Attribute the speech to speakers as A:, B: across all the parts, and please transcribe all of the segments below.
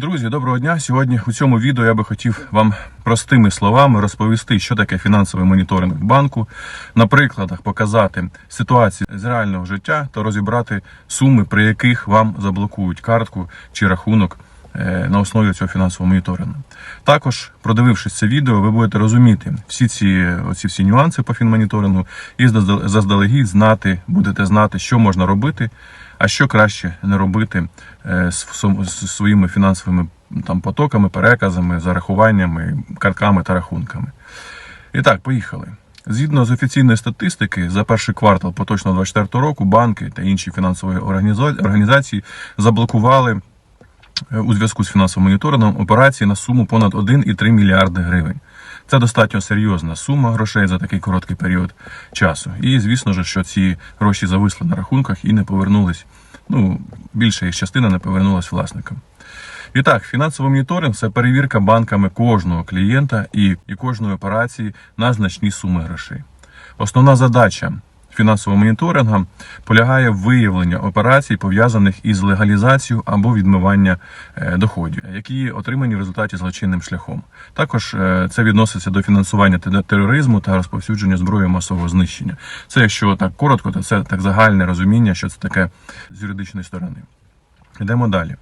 A: Друзі, доброго дня. Сьогодні у цьому відео я би хотів вам простими словами розповісти, що таке фінансовий моніторинг банку, на прикладах показати ситуацію з реального життя та розібрати суми, при яких вам заблокують картку чи рахунок на основі цього фінансового моніторингу. Також, продивившись це відео, ви будете розуміти всі ці, оці всі нюанси по фінмоніторингу і заздалегідь знати, будете знати, що можна робити, а що краще не робити е, з своїми фінансовими там потоками, переказами, зарахуваннями, картками та рахунками. І так, поїхали. Згідно з офіційної статистики, за перший квартал поточного 2024 року банки та інші фінансові організації заблокували е, у зв'язку з фінансовим моніторингом операції на суму понад 1,3 мільярди гривень. Це достатньо серйозна сума грошей за такий короткий період часу. І звісно ж, що ці гроші зависли на рахунках і не повернулись. Ну, більша їх частина не повернулась власникам. І так, фінансовий моніторинг це перевірка банками кожного клієнта і, і кожної операції на значні суми грошей. Основна задача фінансового моніторингу полягає в виявленні операцій, пов'язаних із легалізацією або відмивання е, доходів, які отримані в результаті злочинним шляхом. Також е, це відноситься до фінансування тероризму та розповсюдження зброї масового знищення. Це, якщо так коротко, то це так загальне розуміння, що це таке з юридичної сторони. Йдемо далі.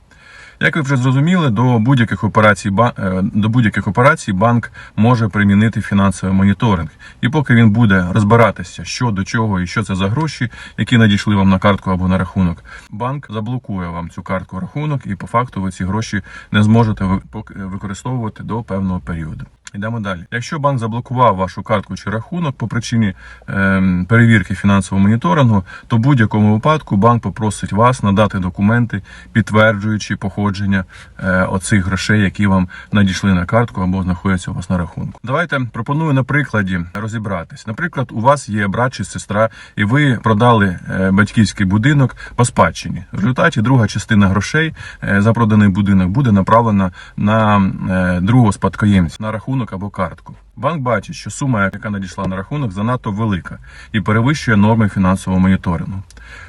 A: Як ви вже зрозуміли, до будь-яких операцій е, до будь-яких операцій банк може примінити фінансовий моніторинг. І поки він буде розбиратися, що до чого і що це за гроші, які надійшли вам на картку або на рахунок, банк заблокує вам цю картку рахунок, і по факту ви ці гроші не зможете використовувати до певного періоду. Йдемо далі. Якщо банк заблокував вашу картку чи рахунок по причині ем, перевірки фінансового моніторингу, то в будь-якому випадку банк попросить вас надати документи, підтверджуючи походження е, оцих грошей, які вам надійшли на картку або знаходяться у вас на рахунку. Давайте пропоную на прикладі розібратись. Наприклад, у вас є брат чи сестра, і ви продали е, батьківський будинок по спадщині. В результаті друга частина грошей е, за проданий будинок буде направлена на е, другого спадкоємця на рахунок або картку. Банк бачить, що сума, яка надійшла на рахунок, занадто велика і перевищує норми фінансового моніторингу.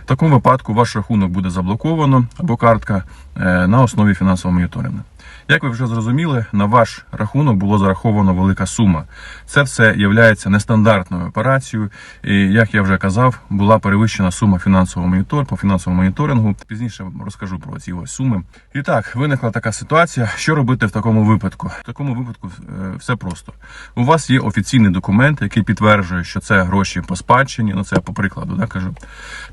A: В такому випадку ваш рахунок буде заблоковано або картка е, на основі фінансового моніторингу. Як ви вже зрозуміли, на ваш рахунок було зараховано велика сума. Це все є нестандартною операцією. І як я вже казав, була перевищена сума фінансового монітор по фінансовому моніторингу. Пізніше розкажу про ці ось суми. І так, виникла така ситуація. Що робити в такому випадку? В такому випадку е, все просто. У вас є офіційний документ, який підтверджує, що це гроші по спадщині. Ну це я по прикладу, да, кажу.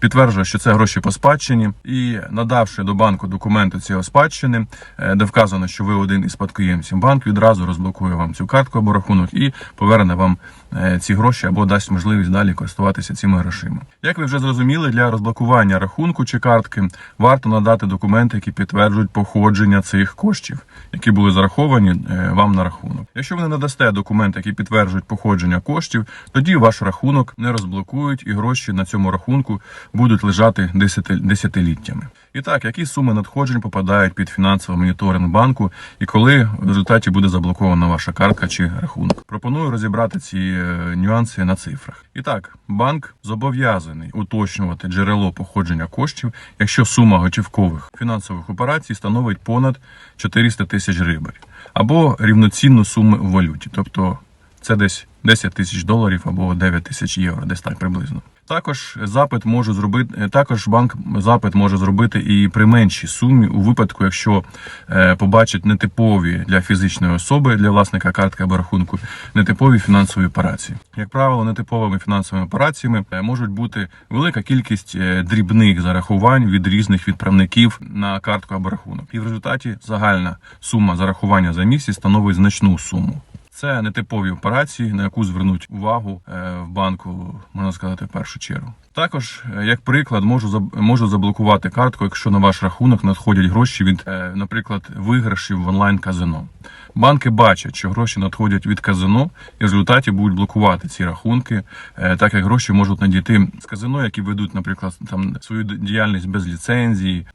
A: Підтверджує, що це гроші по спадщині, і надавши до банку документи цієї спадщини, е, де вказано, що ви один із спадкоємців, банк відразу розблокує вам цю картку або рахунок і поверне вам е, ці гроші або дасть можливість далі користуватися цими грошима. Як ви вже зрозуміли, для розблокування рахунку чи картки варто надати документи, які підтверджують походження цих коштів, які були зараховані е, вам на рахунок. Якщо ви не надасте документи, які підтверджують походження коштів, тоді ваш рахунок не розблокують і гроші на цьому рахунку будуть лежати десятиліттями. І так, які суми надходжень попадають під фінансовий моніторинг банку, і коли в результаті буде заблокована ваша картка чи рахунок? Пропоную розібрати ці е, нюанси на цифрах. І так, банк зобов'язаний уточнювати джерело походження коштів, якщо сума готівкових фінансових операцій становить понад 400 тисяч гривень або рівноцінну суму у валюті, тобто це десь 10 тисяч доларів або 9 тисяч євро, десь так приблизно. Також запит може зробити також банк запит може зробити і при меншій сумі у випадку, якщо е, побачить нетипові для фізичної особи, для власника картки або рахунку, нетипові фінансові операції. Як правило, нетиповими фінансовими операціями е, можуть бути велика кількість е, дрібних зарахувань від різних відправників на картку або рахунок. І в результаті загальна сума зарахування за місяць становить значну суму. Це нетипові операції, на яку звернуть увагу е, в банку, можна сказати, в першу чергу. Також, е, як приклад, можу можу заблокувати картку, якщо на ваш рахунок надходять гроші від, е, наприклад, виграшів в онлайн казино. Банки бачать, що гроші надходять від казино, і в результаті будуть блокувати ці рахунки, е, так як гроші можуть надійти з казино, які ведуть, наприклад, там свою діяльність без ліцензії,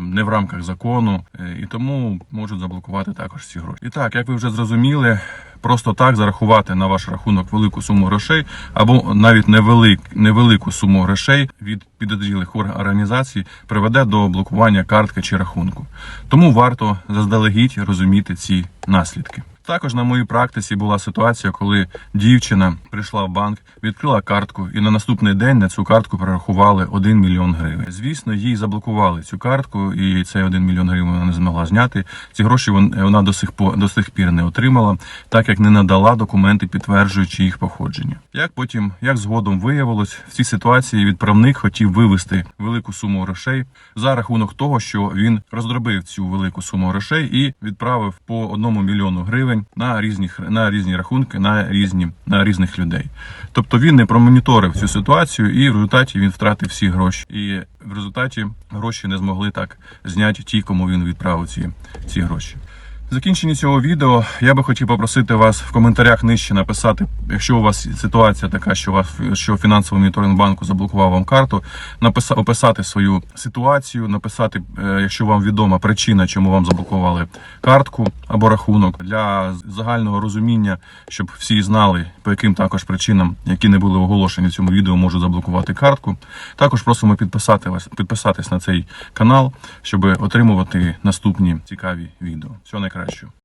A: не в рамках закону, і тому можуть заблокувати також ці гроші. І так, як ви вже зрозуміли, просто так зарахувати на ваш рахунок велику суму грошей або навіть невелик, невелику суму грошей від підозрілих ор- організацій приведе до блокування картки чи рахунку. Тому варто заздалегідь розуміти ці наслідки. Також на моїй практиці була ситуація, коли дівчина прийшла в банк, відкрила картку, і на наступний день на цю картку перерахували 1 мільйон гривень. Звісно, їй заблокували цю картку, і цей 1 мільйон гривень вона не змогла зняти. Ці гроші вон- вона до сих по до сих пір не отримала, так як не надала документи, підтверджуючи їх походження. Як потім, як згодом виявилось, в цій ситуації відправник хотів вивести велику суму грошей за рахунок того, що він роздробив цю велику суму грошей і відправив по одному мільйону гривень на різні на різні рахунки, на різні на різних людей. Тобто він не промоніторив цю ситуацію, і в результаті він втратив всі гроші. І в результаті гроші не змогли так зняти ті, кому він відправив ці, ці гроші. В закінченні цього відео я би хотів попросити вас в коментарях нижче написати, якщо у вас ситуація така, що вас що фінансовий моніторинг банку заблокував вам карту, написа, описати свою ситуацію, написати, е, якщо вам відома причина, чому вам заблокували картку або рахунок для загального розуміння, щоб всі знали, по яким також причинам, які не були оголошені в цьому відео, можуть заблокувати картку. Також просимо підписати вас, підписатись на цей канал, щоб отримувати наступні цікаві відео. Всього найкращого.